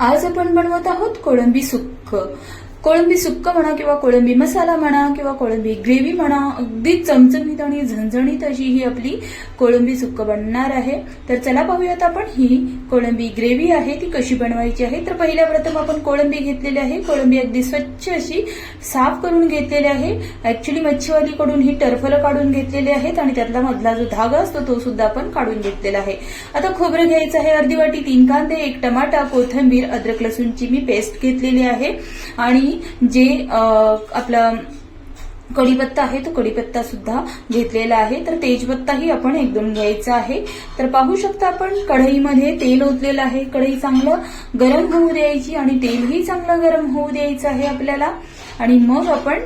आज आपण बनवत आहोत कोळंबी सुक्क. कोळंबी सुक्क म्हणा किंवा कोळंबी मसाला म्हणा किंवा कोळंबी ग्रेव्ही म्हणा अगदी चमचमीत आणि झणझणीत अशी ही आपली कोळंबी सुक्क बनणार आहे. तर चला पाहूयात आपण ही कोळंबी ग्रेव्ही आहे ती कशी बनवायची आहे? तर पहिल्या प्रथम आपण कोळंबी घेतलेली आहे. कोळंबी अगदी स्वच्छ अशी साफ करून घेतलेली आहे. ऍक्च्युली मच्छीवालीकडून ही टरफलं काढून घेतलेली आहेत आणि त्यातला मधला जो धागा असतो तो सुद्धा आपण काढून घेतलेला आहे. आता खोबरं घ्यायचं आहे अर्धी वाटी तीन कांदे एक टमाटा कोथिंबीर अद्रक लसूणची मी पेस्ट घेतलेली आहे. आणि जे आपलं कढीपत्ता आहे तो कढीपत्ता सुद्धा घेतलेला आहे. तर तेजपत्ताही आपण एक दोन घ्यायचा आहे. तर पाहू शकता आपण कढईमध्ये तेल ओतलेलं आहे. कढई चांगलं गरम होऊ द्यायची आणि तेलही चांगलं गरम होऊ द्यायचं आहे आपल्याला. आणि मग आपण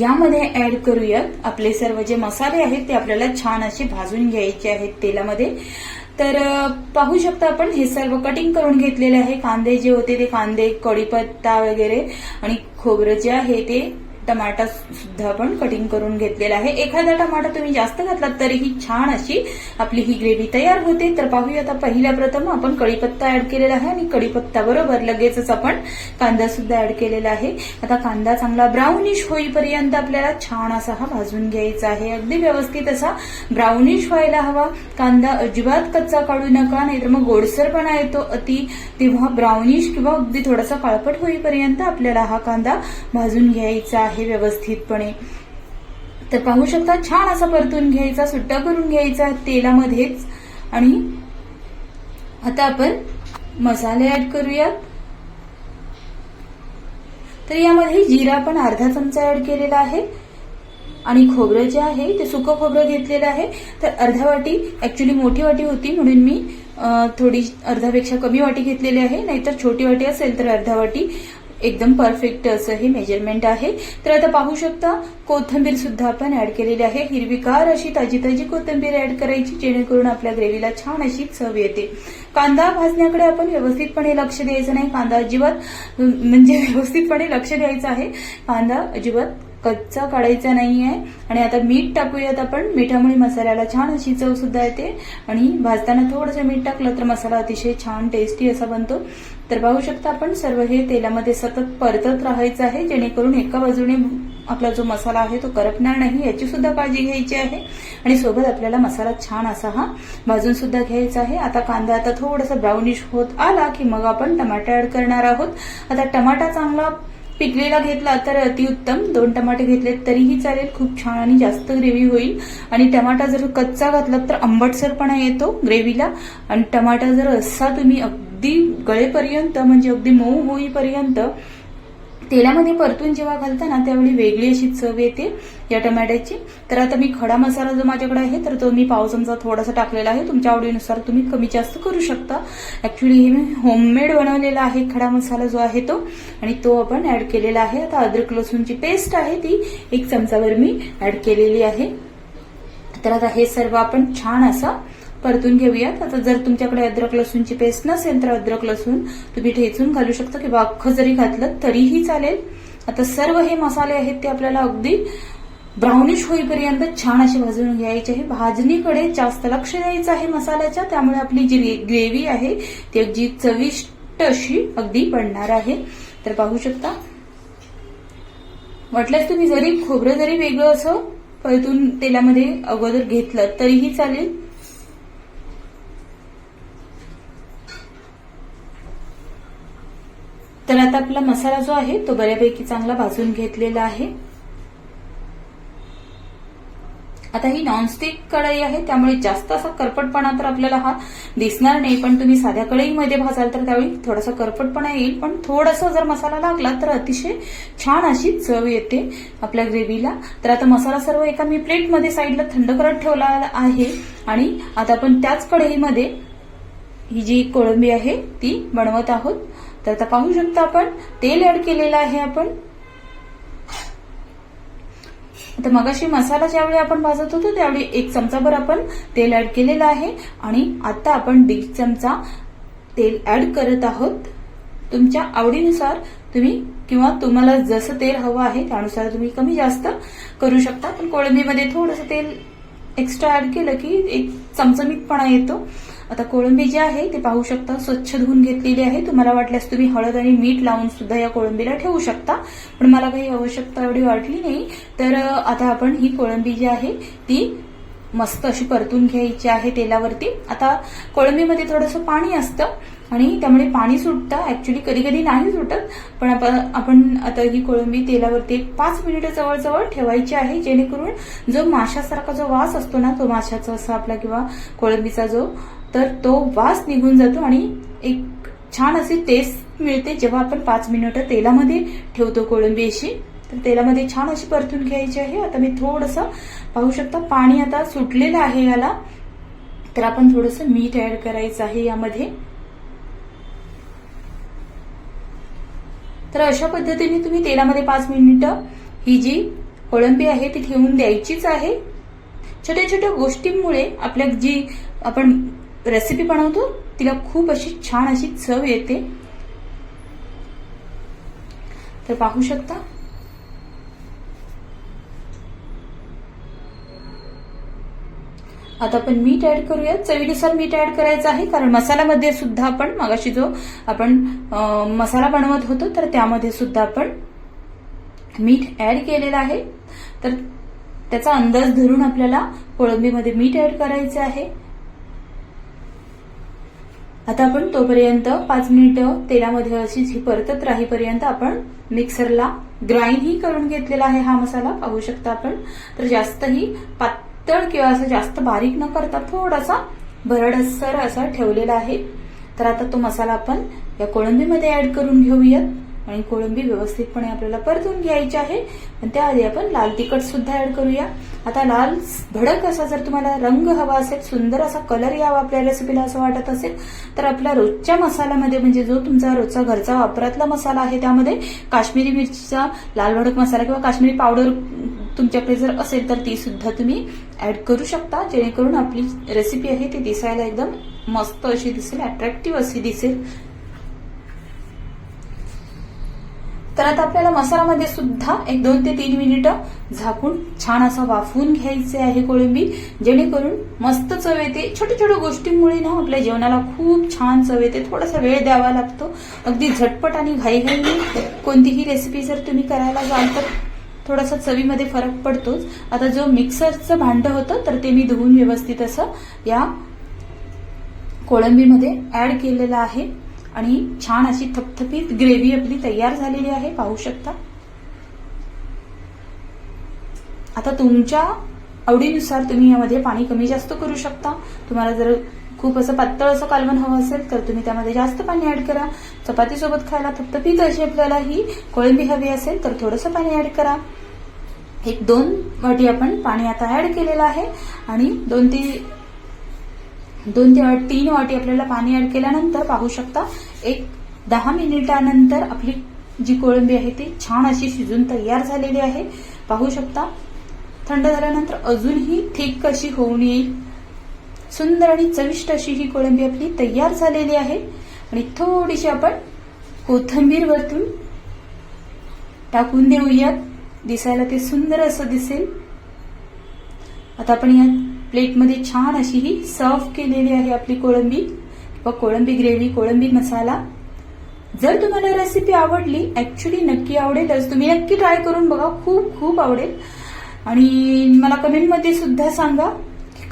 यामध्ये ऍड करूयात. आपले सर्व जे मसाले आहेत ते आपल्याला छान असे भाजून घ्यायचे आहेत तेलामध्ये. तर पाहू शकता आपण हे सर्व कटिंग करून घेतलेले आहे. कांदे जे होते ते कांदे कढीपत्ता वगैरे आणि खोबरं जे आहे ते टमाटा सुद्धा आपण कटिंग करून घेतलेला आहे. एखादा टमाटा तुम्ही जास्त घातलात तरीही छान अशी आपली ही ग्रेव्ही तयार होते. तर पाहूया आता पहिल्या प्रथम आपण कढीपत्ता ऍड केलेला आहे आणि कढीपत्ता बरोबर लगेचच आपण कांदा सुद्धा ऍड केलेला आहे. आता कांदा चांगला ब्राउनिश होईपर्यंत आपल्याला छान असा हा भाजून घ्यायचा आहे. अगदी व्यवस्थित असा ब्राउनिश व्हायला हवा. कांदा अजिबात कच्चा काढू नका नाहीतर मग गोडसरपणा येतो. अति तेव्हा ब्राउनिश किंवा अगदी थोडासा काळपट होईपर्यंत आपल्याला हा कांदा भाजून घ्यायचा आहे. व्यवस्थितपणे. तर पाहू शकता छान असा परतून घ्यायचा सुट्टा करून घ्यायचा तेलामध्येच. आणि आता आपण मसाले ऍड करूयात. तर यामध्ये जिरा पण अर्धा चमचा ऍड केलेला आहे. आणि खोबरं जे आहे ते सुकं खोबरं घेतलेलं आहे. तर अर्धा वाटी ऍक्च्युली मोठी वाटी होती म्हणून मी थोडी अर्धापेक्षा कमी वाटी घेतलेली आहे. नाहीतर छोटी वाटी असेल तर अर्धा वाटी. एकदम परफेक्ट असं हे मेजरमेंट आहे. तर आता पाहू शकता कोथंबीर सुद्धा आपण ऍड केलेली आहे. हिरवीगार अशी ताजी ताजी कोथिंबीर ऍड करायची जेणेकरून आपल्या ग्रेव्हीला छान अशी चव येते. कांदा भाजण्याकडे आपण व्यवस्थितपणे लक्ष द्यायचं नाही. कांदा अजिबात म्हणजे व्यवस्थितपणे लक्ष द्यायचं आहे. कांदा अजिबात कच्चा काढायचा नाहीये. आणि आता मीठ टाकूयात आपण. मिठामुळे मसाल्याला छान अशी चव सुद्धा येते. आणि भाजताना थोडंसं मीठ टाकलं तर मसाला अतिशय छान टेस्टी असा बनतो. तर पाहू शकता आपण सर्व हे तेलामध्ये सतत परतत राहायचं आहे जेणेकरून एका बाजूने आपला जो मसाला आहे तो करपणार नाही याची सुद्धा काळजी घ्यायची आहे. आणि सोबत आपल्याला मसाला छान असा हा भाजून सुद्धा घ्यायचा आहे. आता कांदा आता थोडासा ब्राउनिश होत आला की मग आपण टमाटा ऍड करणार आहोत. आता टमाटा चांगला पिकलेला घेतला तर अतिउत्तम दोन टमाटे घेतले तरीही चालेल. खूप छान आणि जास्त ग्रेव्ही होईल. आणि टमाटा जर कच्चा घातला तर आंबटसरपणा येतो ग्रेव्हीला. आणि टमाटा जर असा तुम्ही अगदी गळेपर्यंत म्हणजे अगदी मऊ होईपर्यंत तेलामध्ये परतून जेव्हा घालता ना त्यावेळी वेगळी अशी चव येते या टमॅट्याची तर आता मी खडा मसाला जो माझ्याकडे आहे तर तो मी पाव चमचा थोडासा टाकलेला आहे. तुमच्या आवडीनुसार तुम्ही कमी जास्त करू शकता. ऍक्च्युली हे मी होममेड बनवलेला आहे खडा मसाला जो आहे तो. आणि तो आपण ऍड केलेला आहे. आता अद्रक लसूणची पेस्ट आहे ती एक चमचावर मी ऍड केलेली आहे. तर आता हे सर्व आपण छान असं परतून घेऊयात. आता जर तुमच्याकडे अद्रक लसूणची पेस्ट नसेल तर अद्रक लसूण तुम्ही ठेचून घालू शकता किंवा अख्खं जरी घातलं तरीही चालेल. आता सर्व हे मसाले आहेत ते आपल्याला अगदी ब्राउनिश होईपर्यंत छान असे भाजून घ्यायचे आहे. भाजणीकडे जास्त लक्ष द्यायचं आहे मसाल्याच्या त्यामुळे आपली जी ग्रेव्ही आहे ती अगदी चविष्ट अशी अगदी बनणार आहे. तर पाहू शकता. म्हटल्यास तुम्ही जरी खोबरं जरी वेगळं असं परतून तेलामध्ये अगोदर घेतलं तरीही चालेल. तर आता आपला मसाला जो आहे तो बऱ्यापैकी चांगला भाजून घेतलेला आहे. आता ही नॉनस्टिक कढई आहे त्यामुळे जास्त असा करपटपणा तर आपल्याला हा दिसणार नाही पण तुम्ही साध्या कढईमध्ये भाजाल तर त्यावेळी थोडासा करपटपणा येईल. पण थोडासा जर मसाला लागला तर अतिशय छान अशी चव येते आपल्या ग्रेव्हीला. तर आता मसाला सर्व एका मी प्लेटमध्ये साईडला थंड करत ठेवला आहे. आणि आता आपण त्याच कढईमध्ये ही जी कोळंबी आहे ती बनवत आहोत. तर आता पाहू शकता आपण तेल ऍड केलेलं आहे आपण. आता मगाशी मसाला ज्यावेळी आपण भाजत होतो त्यावेळी एक चमचाभर आपण तेल ऍड केलेलं आहे. आणि आता आपण दीड चमचा तेल ऍड करत आहोत. तुमच्या आवडीनुसार तुम्ही किंवा तुम्हाला जसं तेल हवं आहे त्यानुसार तुम्ही कमी जास्त करू शकता. पण कोळंबीमध्ये थोडंसं तेल एक्स्ट्रा ऍड केलं की एक चमचमीतपणा येतो. आता कोळंबी जी आहे ती पाहू शकता स्वच्छ धुवून घेतलेली आहे. तुम्हाला वाटल्यास तुम्ही हळद आणि मीठ लावून सुद्धा या कोळंबीला ठेवू शकता. पण मला काही आवश्यकता एवढी वाटली नाही. तर आता आपण ही कोळंबी जी आहे ती मस्त अशी परतून घ्यायची आहे तेलावरती. आता कोळंबीमध्ये थोडंसं पाणी असतं आणि त्यामुळे पाणी सुटतं. ऍक्च्युली कधी कधी नाही सुटत. पण आपण आता ही कोळंबी तेलावरती एक पाच मिनिटं जवळजवळ ठेवायची आहे. जेणेकरून जो माशासारखा जो वास असतो ना तो माशाचा असा आपला किंवा कोळंबीचा जो तर तो वास निघून जातो आणि एक छान अशी टेस्ट मिळते जेव्हा आपण पाच मिनिटं तेलामध्ये ठेवतो कोळंबी अशी. तर तेलामध्ये छान अशी परतून घ्यायची आहे. आता मी थोडंसं पाहू शकता पाणी आता सुटलेलं आहे याला. तर आपण थोडंसं मीठ ऍड करायचं आहे यामध्ये. तर अशा पद्धतीने तुम्ही तेलामध्ये पाच मिनिटं ही जी कोळंबी आहे ती ठेवून द्यायचीच आहे. छोट्या छोट्या गोष्टींमुळे आपल्या जी आपण रेसिपी बनवतो तिला खूप अशी छान अशी चव येते. तर पाहू शकता. आता आपण मीठ ऍड करूया चवीनुसार मीठ ऍड करायचं आहे कारण मसाल्यामध्ये सुद्धा आपण मगाशी जो आपण मसाला बनवत होतो तर त्यामध्ये सुद्धा आपण मीठ ऍड केलेलं आहे. तर त्याचा अंदाज धरून आपल्याला कोळंबीमध्ये मीठ ऍड करायचे आहे. आता आपण तोपर्यंत पाच मिनिटं तेलामध्ये अशीच ही परतत राहीपर्यंत आपण मिक्सरला ग्राइंडही करून घेतलेला आहे हा मसाला पाहू शकता आपण. तर जास्तही पातळ किंवा असं जास्त बारीक न करता थोडासा भरडसर असा ठेवलेला आहे. तर आता तो मसाला आपण या कोळंबीमध्ये ऍड करून घेऊयात. आणि कोळंबी व्यवस्थितपणे आपल्याला परतून घ्यायची आहे. आणि त्याआधी आपण लाल तिखट सुद्धा ऍड करूया. आता लाल भडक असा जर तुम्हाला रंग हवा असेल सुंदर असा कलर यावा आपल्या रेसिपीला असं वाटत असेल तर आपल्या रोजच्या मसाल्यामध्ये म्हणजे जो तुमचा रोजचा घरचा वापरातला मसाला आहे त्यामध्ये काश्मीरी मिरचीचा लाल भडक मसाला किंवा काश्मीरी पावडर तुमच्याकडे जर असेल तर ती सुद्धा तुम्ही ऍड करू शकता. जेणेकरून आपली रेसिपी आहे ती दिसायला एकदम मस्त अशी दिसेल अट्रॅक्टिव्ह अशी दिसेल. तर आता आपल्याला मसाल्यामध्ये सुद्धा एक दोन ते तीन मिनिटं झाकून छान असं वाफवून घ्यायचे आहे कोळंबी. जेणेकरून मस्त चव येते. छोट्या छोट्या गोष्टींमुळे ना आपल्या जेवणाला खूप छान चव येते. थोडासा वेळ द्यावा लागतो. अगदी झटपट आणि घाईघाईने कोणतीही रेसिपी जर तुम्ही करायला जाल तर थोडासा चवीमध्ये फरक पडतोच. आता जो मिक्सरचं भांडं होतं तर ते मी धुवून व्यवस्थित असं या कोळंबीमध्ये ऍड केलेलं आहे. आणि छान अशी थपथपीत ग्रेव्ही आपली तयार झालेली आहे पाहू शकता. आता तुमच्या आवडीनुसार तुम्ही यामध्ये पाणी कमी जास्त करू शकता. तुम्हाला जर खूप असं पातळ असं कालवण हवं असेल तर तुम्ही त्यामध्ये जास्त पाणी ऍड करा. चपातीसोबत खायला थपथपीत अशी आपल्याला ही कोळंबी हवी असेल तर थोडंसं पाणी ऍड करा. एक दोन वाटी आपण पाणी आता ऍड केलेलं आहे आणि दोन ते दोन ते तीन वाटी आपल्याला पाणी ऍड केल्यानंतर पाहू शकता एक दहा मिनिटानंतर आपली जी कोळंबी आहे ती छान अशी शिजून तयार झालेली आहे. पाहू शकता थंड झाल्यानंतर अजूनही थिक कशी होऊन येईल. सुंदर आणि चविष्ट अशी ही कोळंबी आपली तयार झालेली आहे. आणि थोडीशी आपण कोथंबीर वरतून टाकून देऊयात. दिसायला ते सुंदर असं दिसेल. आता आपण यात प्लेटमध्ये छान अशी ही सर्व्ह केलेली आहे आपली कोळंबी. किंवा कोळंबी ग्रेव्ही कोळंबी मसाला. जर तुम्हाला रेसिपी आवडली ऍक्च्युली नक्की आवडेलच तुम्ही नक्की ट्राय करून बघा. खूप खूप आवडेल. आणि मला कमेंटमध्ये सुद्धा सांगा.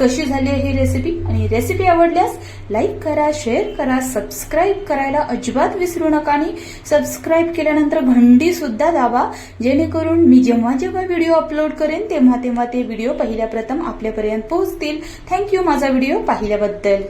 कशी झाली आहे ही रेसिपी आणि रेसिपी आवडल्यास लाईक करा शेअर करा सबस्क्राईब करायला अजिबात विसरू नका आणि सबस्क्राईब केल्यानंतर घंटी सुद्धा दाबा जेणेकरून मी जेव्हा जेव्हा व्हिडिओ अपलोड करेन तेव्हा तेव्हा ते व्हिडिओ पहिल्या प्रथम आपल्यापर्यंत पोहोचतील. थँक्यू माझा व्हिडिओ पाहिल्याबद्दल.